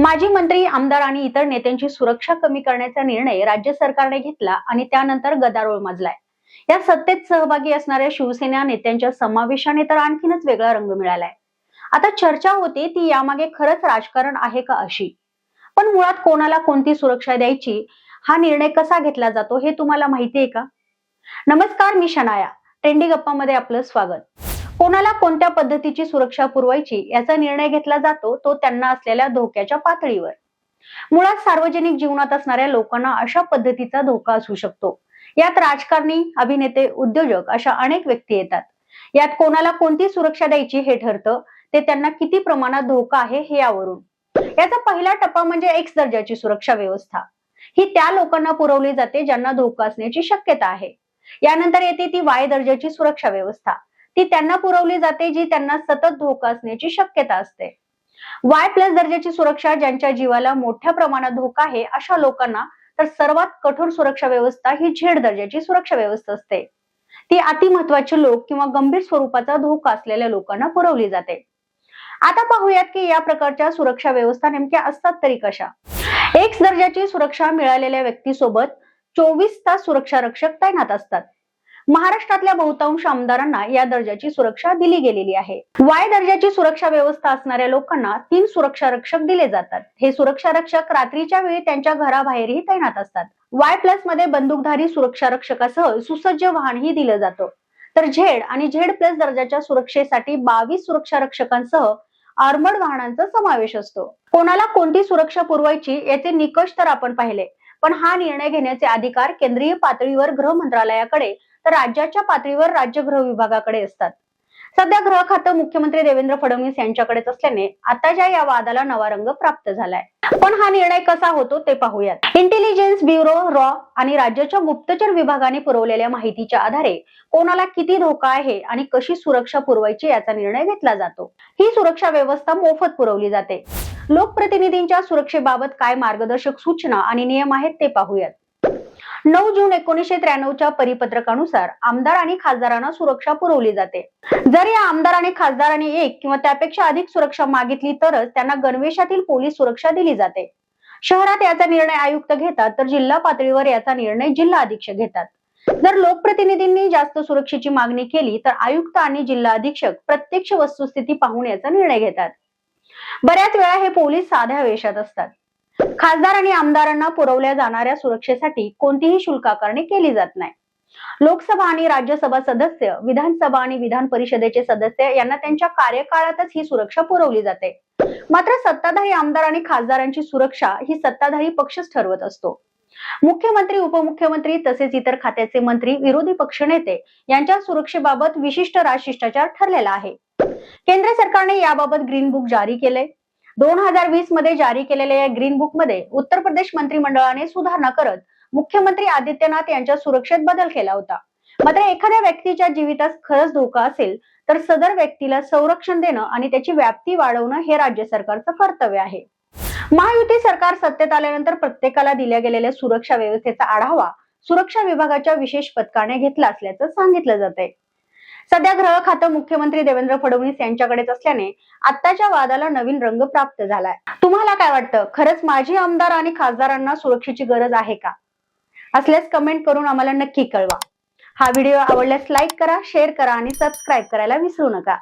माजी मंत्री आमदार आणि इतर नेत्यांची सुरक्षा कमी करण्याचा निर्णय राज्य सरकारने घेतला आणि त्यानंतर गदारोळ माजलाय. या सत्तेत सहभागी असणाऱ्या शिवसेना नेत्यांच्या समावेशाने तर आणखीनच वेगळा रंग मिळालाय. आता चर्चा होती ती यामागे खरंच राजकारण आहे का अशी? पण मुळात कोणाला कोणती सुरक्षा द्यायची? हा निर्णय कसा घेतला जातो हे तुम्हाला माहिती आहे का? नमस्कार मी शनाया. ट्रेंडी गप्पामध्ये आपलं स्वागत. कोणाला कोणत्या पद्धतीची सुरक्षा पुरवायची याचा निर्णय घेतला जातो तो त्यांना असलेल्या धोक्याच्या पातळीवर. मुळात सार्वजनिक जीवनात असणाऱ्या लोकांना अशा पद्धतीचा धोका असू शकतो. यात राजकारणी अभिनेते उद्योजक अशा अनेक व्यक्ती येतात. यात कोणाला कोणती सुरक्षा द्यायची हे ठरतं ते त्यांना किती प्रमाणात धोका आहे हे यावरून. याचा पहिला टप्पा म्हणजे एक्स दर्जाची सुरक्षा व्यवस्था. ही त्या लोकांना पुरवली जाते ज्यांना धोका असण्याची शक्यता आहे. यानंतर येते ती वाय दर्जाची सुरक्षा व्यवस्था. ती त्यांना पुरवली जाते जी त्यांना सतत धोका असण्याची शक्यता असते. वाय प्लस दर्जाची सुरक्षा ज्यांच्या जीवाला मोठ्या प्रमाणात धोका आहे अशा लोकांना तर सर्वात कठोर सुरक्षा व्यवस्था ही झेड दर्जाची सुरक्षा व्यवस्था असते. ती अति महत्त्वाचे लोक किंवा गंभीर स्वरूपाचा धोका असलेल्या लोकांना पुरवली जाते. आता पाहूयात की या प्रकारच्या सुरक्षा व्यवस्था नेमक्या असतात तरी कशा? एक्स दर्जाची सुरक्षा मिळालेल्या व्यक्तीसोबत चोवीस तास सुरक्षा रक्षक तैनात असतात. महाराष्ट्रातल्या बहुतांश आमदारांना या दर्जाची सुरक्षा दिली गेलेली आहे. वाय दर्जाची सुरक्षा व्यवस्था असणाऱ्या लोकांना तीन सुरक्षा रक्षक दिले जातात. हे सुरक्षा रक्षक रात्रीच्या वेळी त्यांच्या घराबाहेरही तैनात असतात. वाय प्लसमध्ये बंदूकधारी सुरक्षा रक्षकासह सुसज्ज वाहनही दिलं जातं. तर झेड आणि झेड प्लस दर्जाच्या सुरक्षेसाठी बावीस सुरक्षा रक्षकांसह आर्मड वाहनांचा समावेश असतो. कोणाला कोणती सुरक्षा पुरवायची याचे निकष तर आपण पाहिले. पण हा निर्णय घेण्याचे अधिकार केंद्रीय पातळीवर गृह मंत्रालयाकडे तर राज्याच्या पातळीवर राज्य गृह विभागाकडे असतात. सध्या गृह खातं मुख्यमंत्री देवेंद्र फडणवीस यांच्याकडेच असल्याने आताच्या या वादाला नवा रंग प्राप्त झालाय. पण हा निर्णय कसा होतो ते पाहूयात. इंटेलिजन्स ब्युरो रॉ आणि राज्याच्या गुप्तचर विभागाने पुरवलेल्या माहितीच्या आधारे कोणाला किती धोका आहे आणि कशी सुरक्षा पुरवायची याचा निर्णय घेतला जातो. ही सुरक्षा व्यवस्था मोफत पुरवली जाते. लोकप्रतिनिधींच्या सुरक्षेबाबत काय मार्गदर्शक सूचना आणि नियम आहेत ते पाहूयात. नऊ जून एकोणीसशे त्र्याण्णवच्या परिपत्रकानुसार आमदार आणि खासदारांना सुरक्षा पुरवली जाते. जर या आमदार आणि खासदारांनी एक किंवा त्यापेक्षा अधिक सुरक्षा मागितली तरच त्यांना गणवेशातील पोलीस सुरक्षा दिली जाते. शहरात याचा निर्णय आयुक्त घेतात तर जिल्हा पातळीवर याचा निर्णय जिल्हा अधीक्षक घेतात. जर लोकप्रतिनिधींनी जास्त सुरक्षेची मागणी केली तर आयुक्त आणि जिल्हा अधीक्षक प्रत्यक्ष वस्तुस्थिती पाहून याचा निर्णय घेतात. बऱ्याच वेळा हे पोलीस साध्या वेशात असतात. खासदार आणि आमदारांना पुरवल्या जाणाऱ्या सुरक्षेसाठी कोणतीही शुल्क आकारणी केली जात नाही. लोकसभा आणि राज्यसभा सदस्य विधानसभा आणि विधान परिषदेचे सदस्य यांना त्यांच्या कार्यकाळातच ही सुरक्षा पुरवली जाते. मात्र सत्ताधारी आमदार आणि खासदारांची सुरक्षा ही सत्ताधारी पक्षच ठरवत असतो. मुख्यमंत्री उपमुख्यमंत्री तसेच इतर खात्याचे मंत्री विरोधी पक्षनेते यांच्या सुरक्षेबाबत विशिष्ट राजशिष्टाचार ठरलेला आहे. केंद्र सरकारने याबाबत ग्रीन बुक जारी केले दोन हजार वीसमध्ये जारी केलेल्या या ग्रीन बुकमध्ये उत्तर प्रदेश मंत्रिमंडळाने सुधारणा करत मुख्यमंत्री आदित्यनाथ यांच्या सुरक्षेत बदल केला होता. मात्र एखाद्या व्यक्तीच्या जीवितास खरंच धोका असेल तर सदर व्यक्तीला संरक्षण देणं आणि त्याची व्याप्ती वाढवणं हे राज्य सरकारचं कर्तव्य आहे. महायुती सरकार सत्तेत आल्यानंतर प्रत्येकाला दिल्या गेलेल्या सुरक्षा व्यवस्थेचा आढावा सुरक्षा विभागाच्या विशेष पथकाने घेतला असल्याचं सांगितलं जात आहे सध्या ग्रह खातं मुख्यमंत्री देवेंद्र फडणवीस यांच्याकडेच असल्याने आत्ताच्या वादाला नवीन रंग प्राप्त झालाय. तुम्हाला काय वाटतं? खरंच माजी आमदार आणि खासदारांना सुरक्षेची गरज आहे का? असल्यास कमेंट करून आम्हाला नक्की कळवा. हा व्हिडिओ आवडल्यास लाईक करा शेअर करा आणि सबस्क्राईब करायला विसरू नका.